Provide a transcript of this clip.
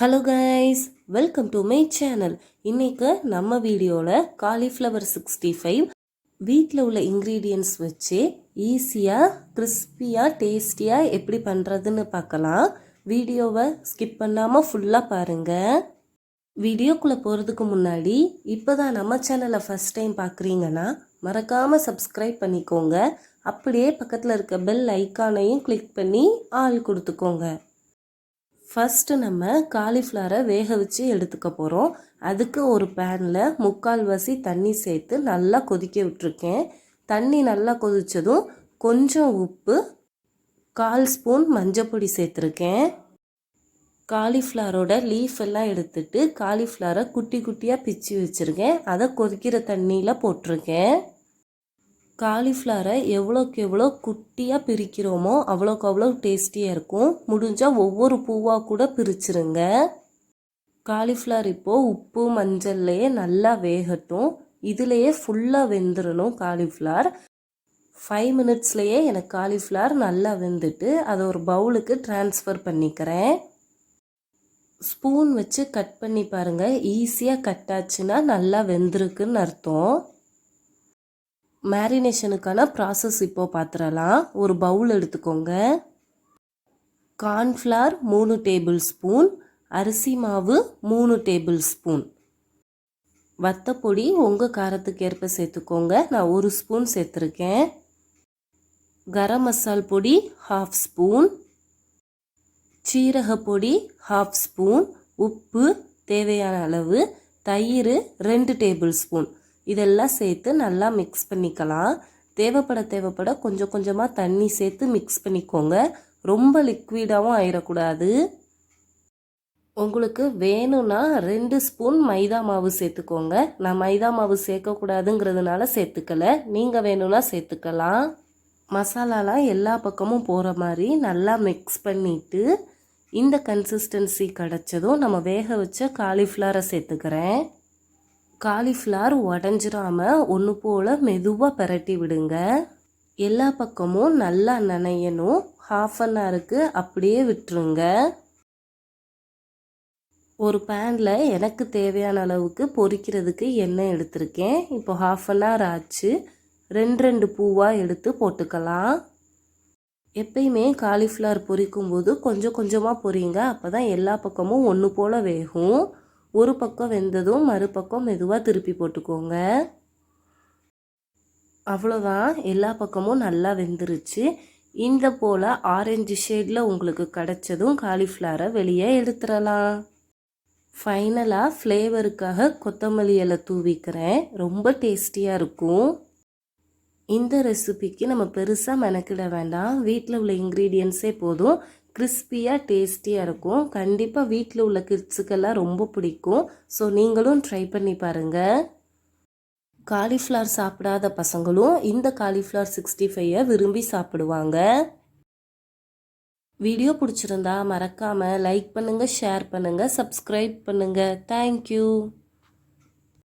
Hello guys welcome to my channel இன்றைக்கு நம்ம வீடியோவில் காலிஃப்ளவர் சிக்ஸ்டி ஃபைவ் வீட்டில் உள்ள இன்க்ரீடியன்ட்ஸ் வச்சு ஈஸியாக கிறிஸ்பியாக டேஸ்டியாக எப்படி பண்ணுறதுன்னு பார்க்கலாம். வீடியோவை ஸ்கிப் பண்ணாமல் ஃபுல்லாக பாருங்கள் வீடியோக்குள்ளே போகிறதுக்கு முன்னாடி இப்போ தான் நம்ம சேனலை ஃபஸ்ட் டைம் பார்க்குறீங்கன்னா மறக்காமல் சப்ஸ்கிரைப் பண்ணிக்கோங்க. அப்படியே பக்கத்தில் இருக்க பெல் ஐக்கானையும் கிளிக் பண்ணி ஆள் கொடுத்துக்கோங்க. ஃபஸ்ட்டு நம்ம காலிஃப்ளவரை வேக வச்சு எடுத்துக்க போகிறோம் அதுக்கு ஒரு பேனில் முக்கால்வாசி தண்ணி சேர்த்து நல்லா கொதிக்க விட்டுருக்கேன். தண்ணி நல்லா கொதித்ததும் கொஞ்சம் உப்பு கால் ஸ்பூன் மஞ்சப்பொடி சேர்த்துருக்கேன். காலிஃப்ளவரோட லீஃப் எல்லாம் எடுத்துட்டு காலிஃப்ளவரை குட்டி குட்டியாக பிச்சு வச்சுருக்கேன். அதை கொதிக்கிற தண்ணியில் போட்டிருக்கேன். காலிஃப்ளவரை எவ்வளோக்கு எவ்வளோ குட்டியாக பிரிக்கிறோமோ அவ்வளோக்கு அவ்வளோ டேஸ்டியாக இருக்கும். முடிஞ்சால் ஒவ்வொரு பூவாக கூட பிரிச்சிருங்க. காலிஃப்ளவர் இப்போது உப்பு மஞ்சள்லையே நல்லா வேகட்டும். இதுலேயே ஃபுல்லாக வெந்துடணும் காலிஃப்ளவர். ஃபைவ் மினிட்ஸ்லேயே எனக்கு காலிஃப்ளவர் நல்லா வெந்துட்டு அதை ஒரு பவுலுக்கு ட்ரான்ஸ்ஃபர் பண்ணிக்கிறேன். ஸ்பூன் வச்சு கட் பண்ணி பாருங்கள் ஈஸியாக கட் ஆச்சுன்னா நல்லா வெந்திருக்குன்னு அர்த்தம். மேரினேஷனுக்கான ப்ராசஸ் இப்போது பார்த்துடலாம் ஒரு பவுல் எடுத்துக்கோங்க. கார்ன்ஃப்ளார் மூணு டேபிள் ஸ்பூன் அரிசி மாவு மூணு டேபிள் ஸ்பூன் வத்தப்பொடி உங்கள் காரத்துக்கு ஏற்ப சேர்த்துக்கோங்க. நான் ஒரு ஸ்பூன் சேர்த்துருக்கேன். கரம் மசால் பொடி ஹாஃப் ஸ்பூன் சீரக பொடி ஹாஃப் ஸ்பூன் உப்பு தேவையான அளவு. தயிர் ரெண்டு டேபிள் ஸ்பூன் இதெல்லாம் சேர்த்து நல்லா மிக்ஸ் பண்ணிக்கலாம். தேவைப்பட தேவைப்பட கொஞ்சம் கொஞ்சமாக தண்ணி சேர்த்து மிக்ஸ் பண்ணிக்கோங்க. ரொம்ப லிக்விடாகவும் ஆயிடக்கூடாது உங்களுக்கு வேணும்னா ரெண்டு ஸ்பூன் மைதா மாவு சேர்த்துக்கோங்க. நான் மைதா மாவு சேர்க்கக்கூடாதுங்கிறதுனால சேர்த்துக்கல. நீங்கள் வேணும்னா சேர்த்துக்கலாம். மசாலாலாம் எல்லா பக்கமும் போகிற மாதிரி நல்லா மிக்ஸ் பண்ணிவிட்டு இந்த கன்சிஸ்டன்சி கிடச்சதும் நம்ம வேக வச்ச காலிஃப்ளவரை சேர்த்துக்கிறேன். காலிஃப்ளவர் உடஞ்சிராம ஒன்று போல் மெதுவாக பரட்டி விடுங்க. எல்லா பக்கமும் நல்லா நனையணும். ஹாஃப் அன் ஹவருக்கு அப்படியே விட்டுருங்க. ஒரு பேனில் எனக்கு தேவையான அளவுக்கு பொரிக்கிறதுக்கு எண்ணெய் எடுத்திருக்கேன். இப்போ ஹாஃப் அன் ஹவர் ஆச்சு. ரெண்டு ரெண்டு பூவாக எடுத்து போட்டுக்கலாம். எப்பயுமே காலிஃப்ளவர் பொரிக்கும் போது கொஞ்சம் கொஞ்சமாக பொரியுங்க. அப்போ தான் எல்லா பக்கமும் ஒன்று போல் வேகும். ஒரு பக்கம் வெந்ததும் மறுபக்கம் மெதுவாக திருப்பி போட்டுக்கோங்க. அவ்வளோதான் எல்லா பக்கமும் நல்லா வெந்துருச்சு. இந்த போல் ஆரஞ்சு ஷேடில் உங்களுக்கு கிடச்சதும் காலிஃப்ளவரை வெளியே எடுத்துடலாம். ஃபைனலாக ஃப்ளேவருக்காக கொத்தமல்லி இலை தூவிக்கிறேன். ரொம்ப டேஸ்டியாக இருக்கும். இந்த ரெசிபிக்கு நம்ம பெருசாக மெனக்கிட வேண்டாம். வீட்டில் உள்ள இன்க்ரீடியன்ஸே போதும். கிறிஸ்பியாக டேஸ்டியாக இருக்கும். கண்டிப்பாக வீட்டில் உள்ள கிட்ஸுக்கெல்லாம் ரொம்ப பிடிக்கும். ஸோ நீங்களும் ட்ரை பண்ணி பாருங்கள் காலிஃப்ளவர் சாப்பிடாத பசங்களும் இந்த காலிஃப்ளவர் சிக்ஸ்டி ஃபைவை விரும்பி சாப்பிடுவாங்க. வீடியோ பிடிச்சிருந்தா மறக்காமல் லைக் பண்ணுங்கள் ஷேர் பண்ணுங்கள் சப்ஸ்கிரைப் பண்ணுங்கள் தேங்க்யூ